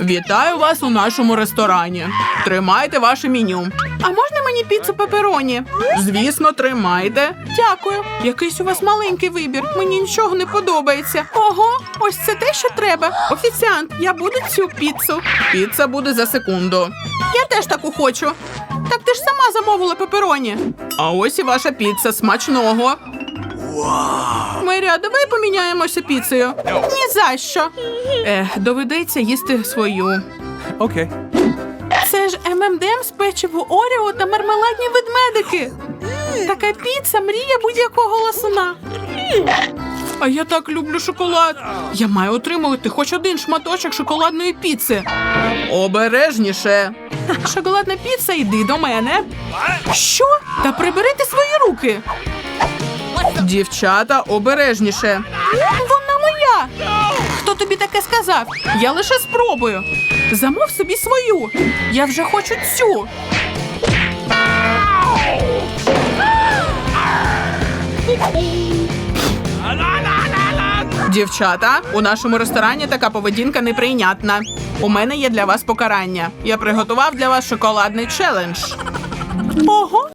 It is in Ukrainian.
Вітаю вас у нашому ресторані. Тримайте ваше меню. А можна мені піцу пепероні? Звісно, тримайте. Дякую. Якийсь у вас маленький вибір. Мені нічого не подобається. Ого, ось це те, що треба. Офіціант, я буду цю піцу. Піца буде за секунду. Я теж таку хочу. Так ти ж сама замовила пепероні. А ось і ваша піца смачного. Мері, а давай поміняємося піцею. Ні за що. Ех, доведеться їсти свою. Okay. Це ж ММДМ з печиво Оріо та мармеладні ведмедики. Така піца мрія будь-якого ласуна. А я так люблю шоколад. Я маю отримувати хоч один шматочок шоколадної піци. Обережніше. Шоколадна піца, йди до мене. Що? Та приберите свої руки. Дівчата, обережніше. Вона моя. Хто тобі таке сказав? Я лише спробую. Замов собі свою. Я вже хочу цю. Дівчата, у нашому ресторані така поведінка неприйнятна. У мене є для вас покарання. Я приготував для вас шоколадний челендж. Ого,